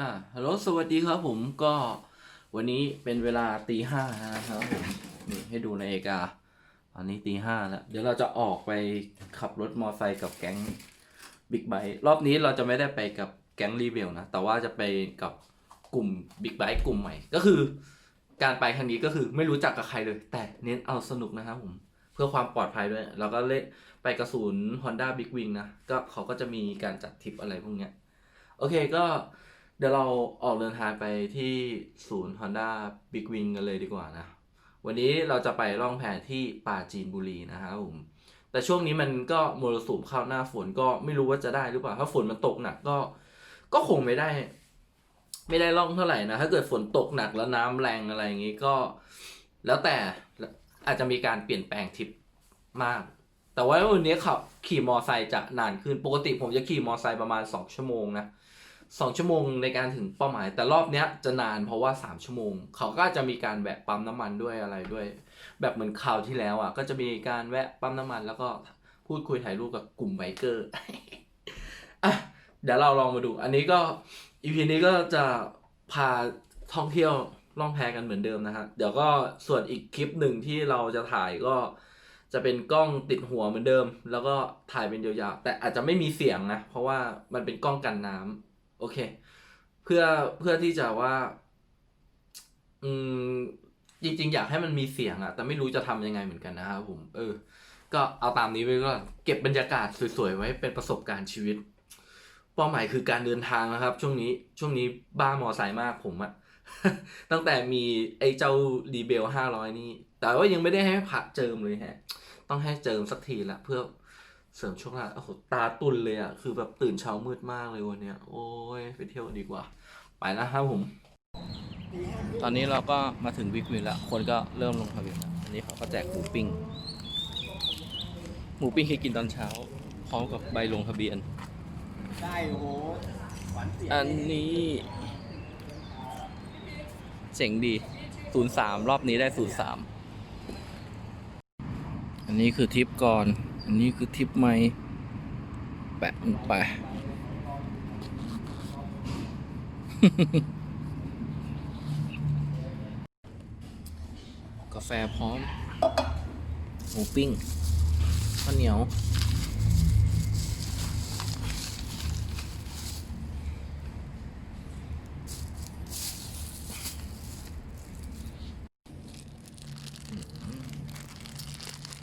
อ่าฮัลโหลสวัสดีครับผมก็วันนี้เป็นเวลาตีห้านะครับผมนี่ให้ดูในาฬิกาตอนนี้ตีห้าแล้ว เดี๋ยวเราจะออกไปขับรถมอไซค์กับแก๊งบิ๊กไบค์รอบนี้เราจะไม่ได้ไปกับแก๊งรีเวลนะ แต่ว่าจะไปกับกลุ่มบิ๊กไบค์กลุ่มใหม่ ก็คือ การไปครั้งนี้ก็คือไม่รู้จักกับใครเลย แต่เน้นเอาสนุกนะครับผมเพื่อความปลอดภัยด้วย แล้วก็เล่นไปกระสุน Honda Big Wing นะก็เขาก็จะมีการจัดทริปอะไรพวกเนี้ยโอเคก็ เดี๋ยวเราออกเดินทางไปที่ศูนย์ Honda Big Wing กันเลยดีกว่านะ วันนี้เราจะไปล่องแพที่ปราจีนบุรีนะครับผมแต่ช่วงนี้มันก็มรสุมเข้าหน้าฝนก็ไม่รู้ว่าจะได้หรือเปล่า ถ้าฝนมันตกหนักก็ก็คงไม่ได้ ไม่ได้ล่องเท่าไหร่นะ ถ้าเกิดฝนตกหนักแล้วน้ำแรงอะไรอย่างงี้ก็ แล้วแต่อาจจะมีการเปลี่ยนแปลงทริปมาก แต่ว่าวันนี้ขับขี่มอไซค์จะนานขึ้นปกติผมจะขี่มอไซค์ประมาณ 2 ชั่วโมงนะ สองชั่วโมงในการถึงเป้าหมาย แต่รอบเนี้ยจะนานเพราะว่า 3 ชั่วโมง เขาก็จะมีการแวะปั๊มน้ำมันด้วยอะไรด้วย แบบเหมือนคราวที่แล้วอะก็จะมีการแวะปั๊มน้ำมัน แล้วก็พูดคุยถ่ายรูปกับกลุ่มไบเกอร์อะเดี๋ยวเราลองมาดู อันนี้ก็อีพีนี้ก็จะพาท่องเที่ยวล่องแพกันเหมือนเดิมนะฮะเดี๋ยวก็ส่วนอีกคลิปหนึ่งที่เราจะถ่ายก็จะเป็นกล้องติดหัวเหมือนเดิม แล้วก็ถ่ายเป็นยาวๆแต่อาจจะไม่มีเสียงนะ เพราะว่ามันเป็นกล้องกันน้ำ โอเค เพื่อเพื่อที่จะว่า อืม จริง ๆ อยากให้มันมีเสียงอะแต่ไม่รู้จะทำยังไงเหมือนกันนะครับผม เออ ก็เอาตามนี้ไว้ก็เก็บบรรยากาศสวยๆไว้เป็นประสบการณ์ชีวิต เป้าหมายคือการเดินทางนะครับ ช่วงนี้ช่วงนี้บ้ามอไซค์มากผมอะตั้งแต่มีไอ้เจ้ารีเบลห้าร้อยนี่ แต่ว่ายังไม่ได้ให้ผักเจิมเลยฮะ ต้องให้เจิมสักทีละเพื่อ เสริมโชคลาภโอ้โหตาตุนเลยอะคือแบบตื่นเช้ามืดมากเลยวันเนี้ย โอ้ย ไปเที่ยวดีกว่า ไปนะครับผม ตอนนี้เราก็มาถึงวิกวินแล้ว คนก็เริ่มลงทะเบียนแล้วอันนี้เขาก็แจกหมูปิ้ง หมูปิ้งให้กินตอนเช้า พร้อมกับใบลงทะเบียน ได้โอ้โหหวานเสียอันนี้เจ๋งดี 03 รอบนี้ได้ 03 อันนี้คือทิปก่อน อันนี้คือทิปใหม่แปะลงไปกาแฟพร้อมหมูปิ้งข้าวเหนียว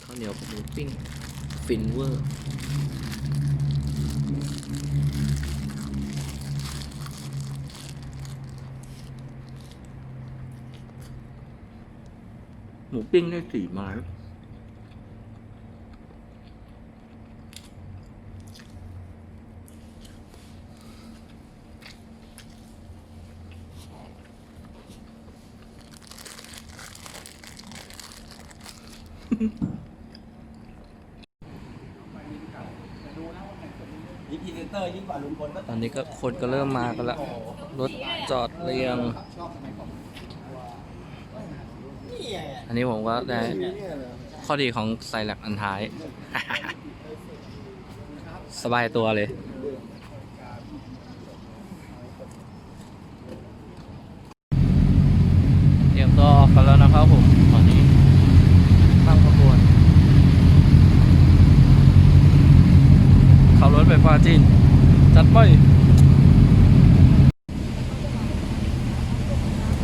ข้าวเหนียวกับหมูปิ้ง ฟินเวอร์หมูปิ้งได้สี่ไม้นี่พรีเซนเตอร์ยิ่งกว่าลุงพลก็ ตอนนี้ก็คนก็เริ่มมากันละรถจอดเรียง อันนี้ผมก็ได้ข้อดีของไซแลกอันท้าย สบายตัวเลยเตรียมตัวออกกันแล้วนะครับผมตอนนี้ตั้งขบวนขับรถไปปาจีน จัดไป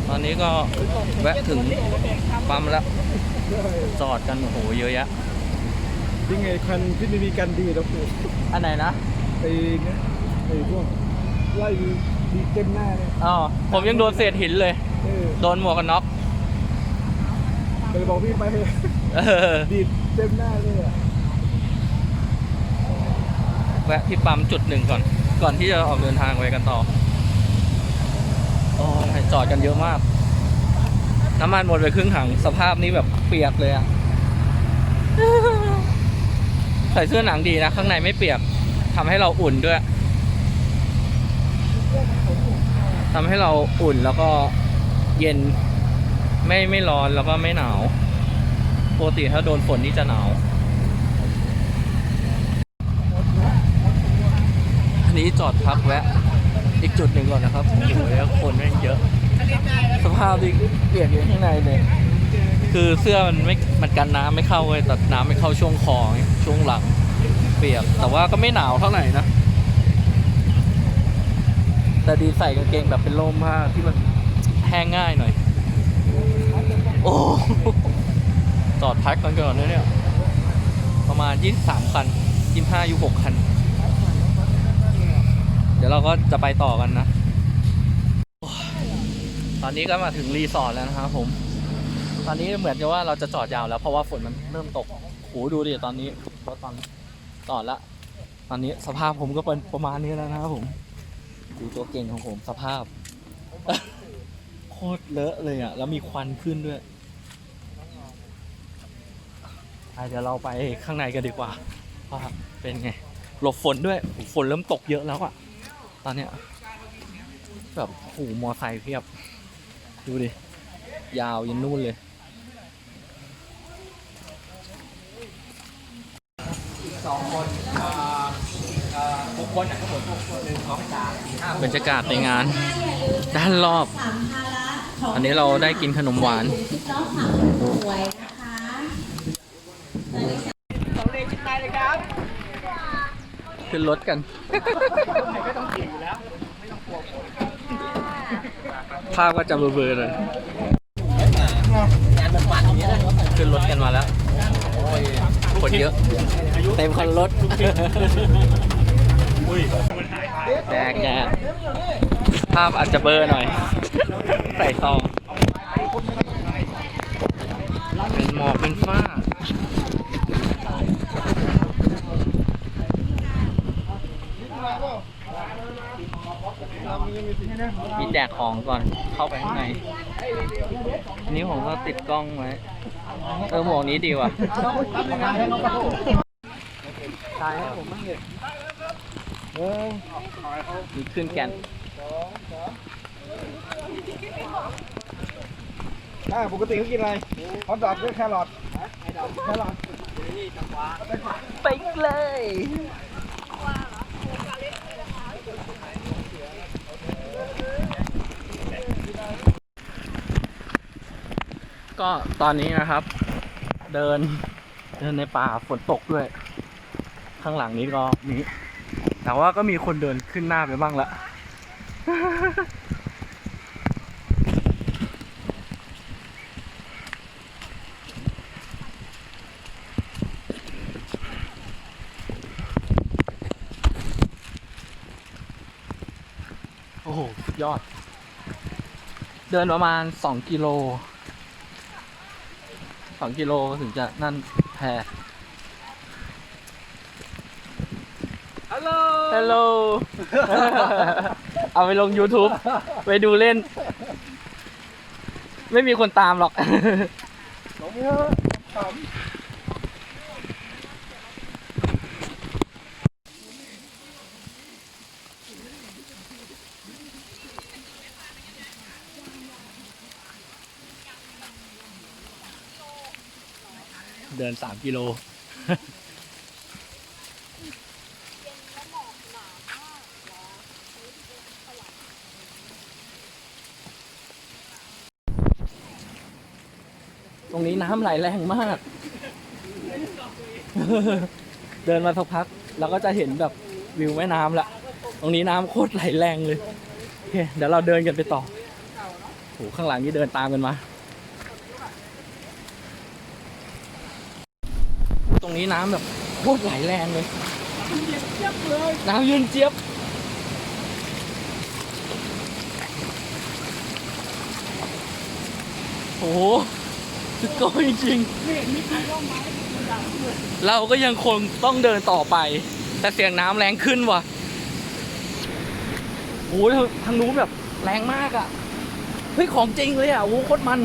ตอนนี้ก็แวะถึงปั๊มแล้ว จอดกันโอ้โหเยอะแยะยังไงคันที่ไม่มีกันดีแล้วคืออันไหนนะไอ้เนี่ยไอ้พวกไล่ดีเต็มหน้าเลยอ๋อผมยังโดนเศษหินเลย เออโดนหมวกกันน็อกไปบอกพี่ไปเถอะเออดีดเต็มหน้าเลยอะ แวะที่ปั๊มจุดหนึ่งก่อน ก่อนที่จะออกเดินทางไปกันต่อ โอ้ยจอดกันเยอะมาก น้ำมันหมดไปครึ่งถังสภาพนี้แบบเปียกเลยอะใส่เสื้อหนังดีนะ ข้างในไม่เปียกทำให้เราอุ่นด้วยทำให้เราอุ่นแล้วก็เย็น ไม่ไม่ร้อนแล้วก็ไม่หนาวปกติถ้าโดนฝนนี่จะหนาว นนี้จอดพักแวะ อีกจุดหนึ่งก่อนนะครับโอ้โหแล้วคนแม่งเยอะ สภาพที่เปียกอยู่ข้างในเลย คือเสื้อมันไม่ มันกันน้ำไม่เข้าเลยแต่น้ำไม่เข้าช่วงคอช่วงหลัง เปียก แต่ว่าก็ไม่หนาวเท่าไหร่นะ แต่ดีใส่กางเกงแบบเป็นร่มผ้าที่มันแห้งง่ายหน่อย โอ้จอดพักกันก่อนเนี่ย ประมาณ 23 คัน 25 อยู่ 6 คัน ดี๋ยวเราก็จะไปต่อกันนะ ตอนนี้ก็มาถึงรีสอร์ทแล้วนะครับผม ตอนนี้เหมือนกับว่าเราจะจอดยาวแล้วเพราะว่าฝนมันเริ่มตกโหดูดิตอนนี้เพราะตอนจอดละ ตอนนี้สภาพผมก็เป็นประมาณนี้แล้วนะครับผม ดูตัวเก่งของผมสภาพ โคตรเลอะเลยอะ แล้วมีควันขึ้นด้วยเดี๋ยวเราไปข้างในกันดีกว่าว่าเป็นไง หลบฝนด้วยฝนเริ่มตกเยอะแล้วอะ ตอนเนี้ยแบบโหมอไซค์เพียบ ดูดิ ยาวยันนู่นเลยบรรยากาศในงาน ด้านรอบสัมภาระของอันนี้เราได้กินขนมหวานเจ้าสาวสวยนะคะ ขึ้นรถกัน ภาพก็จะเบลอๆเลยขึ้นรถกันมาแล้วคนเยอะ เต็มคันรถแดกแดกภาพอาจจะเบลอร์หน่อย ใส่ซองเป็นหมอกเป็นฝ้า มีแจกของก่อนเข้าไปข้างในอันนี้ผมก็ติดกล้องไว้เออหมวกนี้ดีว่ะถ่ายให้ผมบ้างเลยมีขึ้นแกนอ่าปกติเขากินอะไรฮอทดอกด้วยแครอทแครอทไปเลย ก็ตอนนี้นะครับ เดินเดินในป่าฝนตกด้วย ข้างหลังนี้ก็มีแต่ว่าก็มีคนเดินขึ้นหน้าไปบ้างละโอ้โหสุดยอด เดินประมาณสองกิโล สองกิโลถึงจะนั่นแพฮัลโหลฮัลโหล เอาไปลง YouTube ไปดูเล่น ไม่มีคนตามหรอก ลงเถอะขเนสามกิโลตรงนี้น้ำไหลแรงมาก เดินมาสักพักเราก็จะเห็นแบบวิวแม่น้ำละ ตรงนี้น้ำโคตรไหลแรงเลย โอเค เดี๋ยวเราเดินกันไปต่อโหข้างหลังนี่เดินตามกันมา รงนี้น้ำแบบโคตรไหลแรงเลย น้ำเย็นเจี๊ยบโอ้โหสุดโกยจริงๆเราก็ยังคงต้องเดินต่อไป แต่เสียงน้ำแรงขึ้นว่ะโอ้โหทางนู้นแบบแรงมากอะ เฮ้ย ของจริงเลยอะ โอ้โหโคตรมัน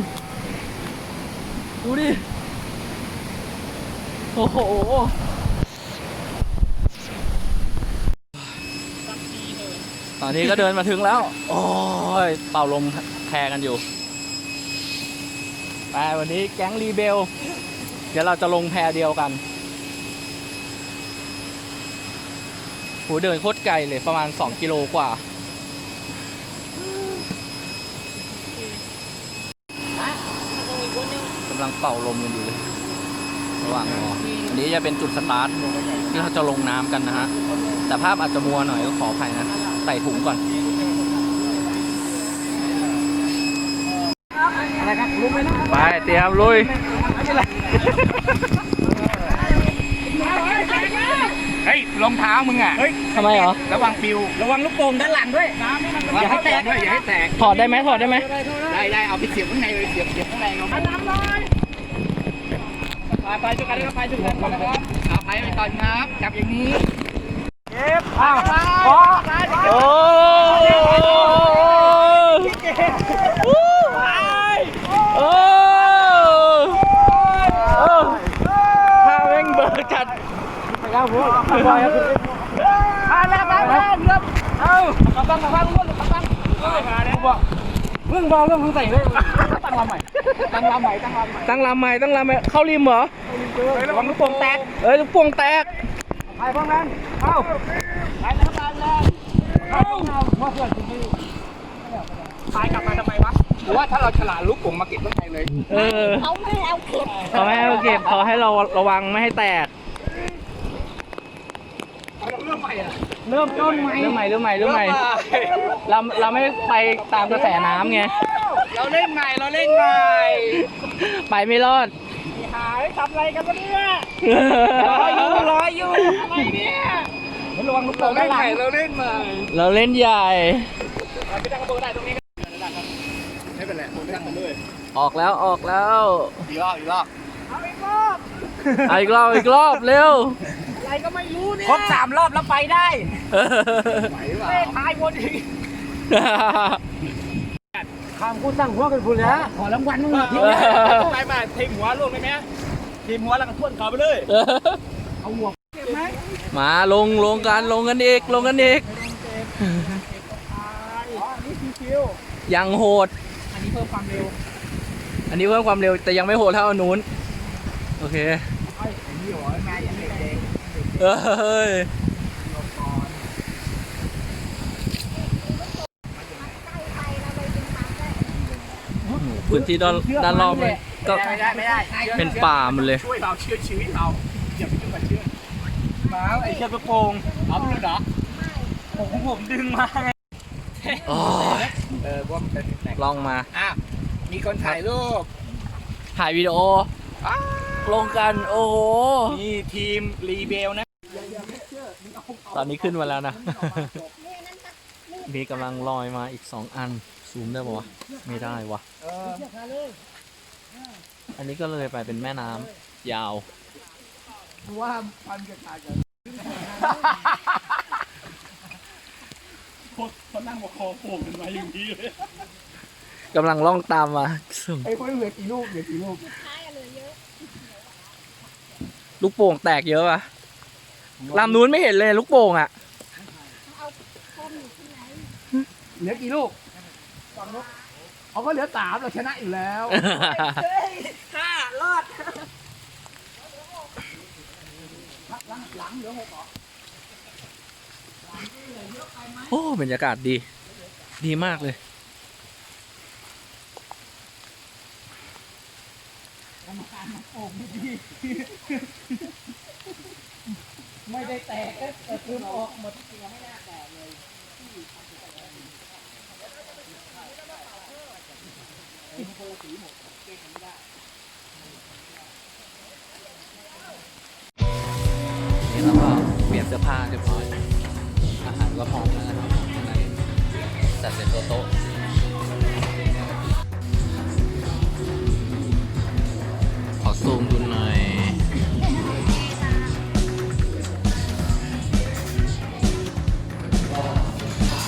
ดูดิ โอ้โหตอนนี้ก็เดินมาถึงแล้ว โอ้ย เป่าลมแพรกันอยู่แต่วันนี้แก๊งรีเบล เดี๋ยวเราจะลงแพรเดียวกันหูเดินโคตรไกลเลยประมาณสองกิโลกว่าำลังเป่าลมกันอยู่เลย ว่างรออันนี้จะเป็นจุดสตาร์ทที่เขาจะลงน้ำกันนะฮะ แต่ภาพอาจจะมัวหน่อยก็ขออภัยนะ ใส่ถุงก่อน อะไรครับรู้ไหมนะไปเตรียมลุยเฮ้ยรองเท้ามึงอะ เฮ้ยทำไมเหรอ ระวังปิว ระวังลูกโป่งด้านหลังด้วยอย่าให้แตกด้วยอย่าให้แตก ถอดได้ไหมถอดได้ไหมได้ได้เอาไปเสียบข้างในเลยเสียบเสียบข้างในเอาน้ำเลย ไปไปจุกันเลยครับไปจุกันก่อนนะครับเอาไปไปก่อนครับ จับอย่างนี้เก็บอ้าวขอโอ้โอ้ข้าเร่งเบอร์จัดครับผมไปครับไปแล้วไปแล้วเริ่มเอากำลังกำลังลุ้นกำลังบอกเพิ่งบอกเรื่องของใส่เลยตั้งลำใหม่ ตั้งลำใหม่ตั้งลำใหม่ตั้งลำใหม่ตั้งลำใหม่เข้าริมเหรอระวังลูกโป่งแตกเอ้ยลูกโป่งแตกไปพร้อมกันเอาไปแล้วไปแล้วเอาเอาว่าเพื่อนคุณไม่ตายกลับมาทำไมวะหรือว่าถ้าเราฉลาดลูกโป่งมาเก็บข้างในเลยเออเขาไม่เอาเก็บเขาให้เราเก็บเขาให้เราระวังไม่ให้แตกเริ่มใหม่อะเริ่มต้นใหม่เรื่องใหม่เรื่องใหม่เรื่องใหม่เราเราไม่ไปตามกระแสน้ำไง เราเล่นใหม่เราเล่นใหม่ไปไม่รอดหายทำอะไรกันวะเนี่ยรออยู่รออยู่อะไรเนี่ยระวังลูกโป่งด้านหลังเราเล่นใหม่เราเล่นใหญ่เราไปตั้งกระโปรงได้ตรงนี้ไม่เป็นไรผมตั้งกันด้วยออกแล้วออกแล้วอีกรอบอีกรอบเอาอีกรอบเอาอีกรอบอีกรอบเร็วอะไรก็ไม่รู้เนี่ยครบสามรอบแล้วไปได้ไหวเปล่าทายวนอีก คำกูสั่งหัวกันคุณแล้วขอรางวัลมึงทีไปมาทีมหัวลงได้ไหมทีมหัวแล้วก็ทวนเขาไปเลยเอาหัวเก็บไหมมาลงลงกันลงกันอีกลงกันอีกอ๋อนี่ชิวยังโหดๆอันนี้เพิ่มความเร็ว อันนี้เพิ่มความเร็วแต่ยังไม่โหดเท่าอันนู้น โอเคไอ้ผมนี่หัวงานอย่างเด็กเอ้ย พื้นที่ด้านด้านรอบมันก็ไม่ได้ไม่ได้เป็นป่าหมดเลย ช่วยเราเชื่อชีวิตเราอย่าไปยุ่งกับเชื่อมาไอ้เชือกกระโปรงเอาไปเลยเหรอผมผมดึงมาไงโอ้ยเออว่ามันเป็นแตกลองมาอะมีคนถ่ายรูปถ่ายวิดีโอลงกันโอ้โหมีทีมรีเบลนะ ตอนนี้ขึ้นมาแล้วนะ มีกำลังลอยมาอีกสองอัน ซูมได้ปะวะ ไม่ได้วะอันนี้ก็เลยไปเป็นแม่น้ำยาว ว่าพันกับขาดกันเขานั่งบอกคอโป่งกันมาอย่างนี้เลยกำลังล่องตามมาซึ่งไอ้คนเหลือกี่ลูกเหลือกี่ลูกลูกโป่งแตกเยอะอะลำนู้นไม่เห็นเลยลูกโป่งอะเหลือกี่ลูก ฝั่งลูกเขาก็เหลือสามเราชนะอยู่แล้วห้ารอดหลังหลังเหลือหกเหรอโอ้บรรยากาศดี ดีมากเลยไม่ได้แตกแต่คือออกหมดยังไม่ได้แตกเลย นี่เราก็เปลี่ยนเสื้อผ้าเรียบร้อย อาหารก็พร้อมแล้วนะครับข้างในจัดเป็นโต๊ะขอซูมดูหน่อย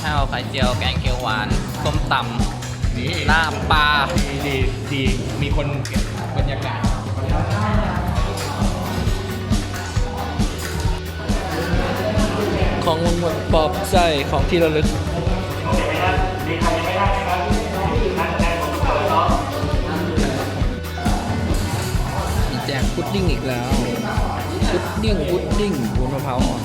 ข้าวไข่เจียวแกงเขียวหวานส้มตำ ลาบปลาดีดีมีคนเก็บบรรยากาศของมงคลปอบใจของที่ระลึกมีแจกพุดดิ้งอีกแล้ว พุดดิ้งพุดดิ้งบนมะพร้าวอ่อน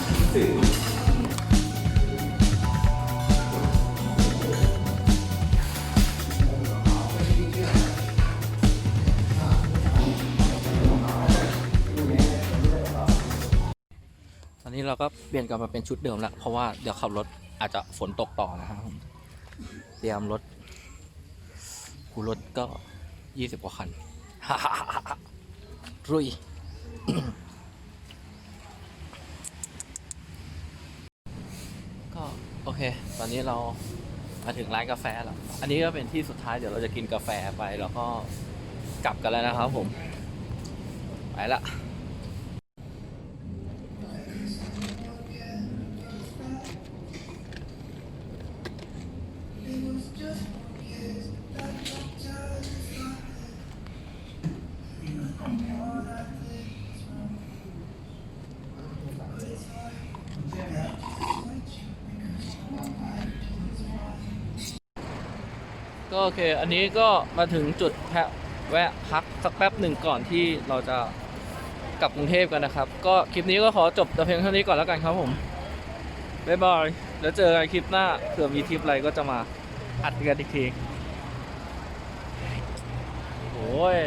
เราก็เปลี่ยนกลับมาเป็นชุดเดิมละเพราะว่าเดี๋ยวขับรถอาจจะฝนตกต่อนะครับเตรียมรถกูรถก็ยี่สิบกว่าคันรุยก็โอเค ตอนนี้เรามาถึงร้านกาแฟแล้ว อันนี้ก็เป็นที่สุดท้ายเดี๋ยวเราจะกินกาแฟไปแล้วก็กลับกันแล้วนะครับผม ไปละ ก็โอเค อันนี้ก็มาถึงจุดแพะแวะพักสักแป๊บหนึ่งก่อนที่เราจะกลับกรุงเทพกันนะครับ ก็คลิปนี้ก็ขอจบแต่เพียงเท่านี้ก่อนแล้วกันครับผมบ๊ายบายแล้วเจอกันคลิปหน้าเผื่อมีทริปอะไรก็จะมาอัดกันอีกทีโอ้ย